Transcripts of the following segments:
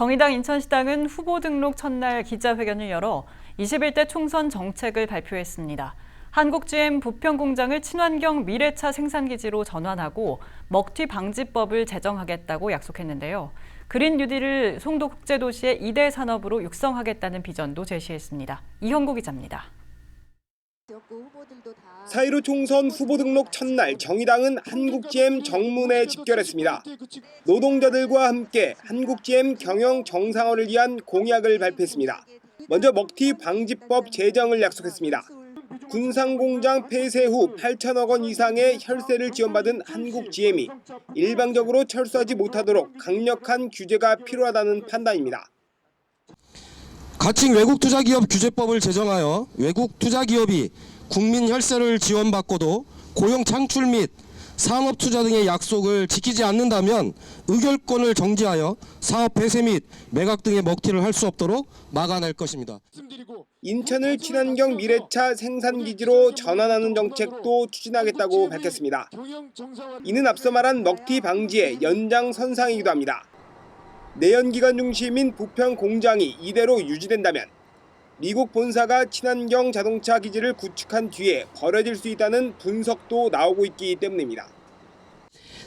정의당 인천시당은 후보 등록 첫날 기자회견을 열어 21대 총선 정책을 발표했습니다. 한국GM 부평공장을 친환경 미래차 생산기지로 전환하고 먹튀 방지법을 제정하겠다고 약속했는데요. 그린 뉴딜을 송도 국제도시의 2대 산업으로 육성하겠다는 비전도 제시했습니다. 이형구 기자입니다. 사이로 총선 후보 등록 첫날 정의당은 한국GM 정문에 집결했습니다. 노동자들과 함께 한국GM 경영 정상화를 위한 공약을 발표했습니다. 먼저 먹튀 방지법 제정을 약속했습니다. 군상공장 폐쇄 후 8천억 원 이상의 혈세를 지원받은 한국GM이 일방적으로 철수하지 못하도록 강력한 규제가 필요하다는 판단입니다. 가칭 외국 투자 기업 규제법을 제정하여 외국 투자 기업이 국민 혈세를 지원받고도 고용 창출 및 산업 투자 등의 약속을 지키지 않는다면 의결권을 정지하여 사업 폐쇄 및 매각 등의 먹튀를 할 수 없도록 막아낼 것입니다. 인천을 친환경 미래차 생산기지로 전환하는 정책도 추진하겠다고 밝혔습니다. 이는 앞서 말한 먹튀 방지의 연장선상이기도 합니다. 내연기관 중심인 부평 공장이 이대로 유지된다면 미국 본사가 친환경 자동차 기지를 구축한 뒤에 버려질 수 있다는 분석도 나오고 있기 때문입니다.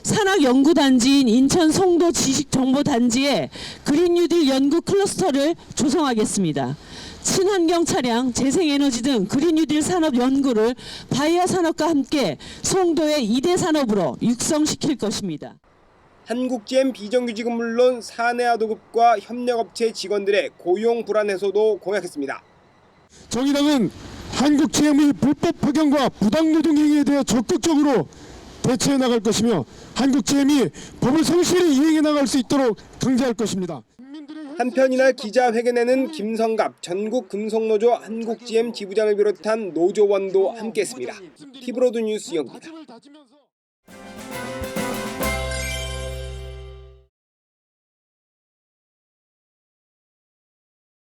산학연구단지인 인천 송도 지식정보단지에 그린뉴딜 연구 클러스터를 조성하겠습니다. 친환경 차량, 재생에너지 등 그린뉴딜 산업 연구를 바이오 산업과 함께 송도의 2대 산업으로 육성시킬 것입니다. 한국GM 비정규직은 물론 사내화 도급과 협력업체 직원들의 고용 불안 해소도 공약했습니다. 정의당은 한국 GM의 불법 파견과 부당 노동 행위에 대해 적극적으로 대처해 나갈 것이며 한국 GM이 법을 성실히 이행해 나갈 수 있도록 강제할 것입니다. 한편 이날 기자회견에는 김성갑 전국 금속노조 한국GM 지부장을 비롯한 노조원도 함께했습니다. 티브로드 뉴스 영입니다.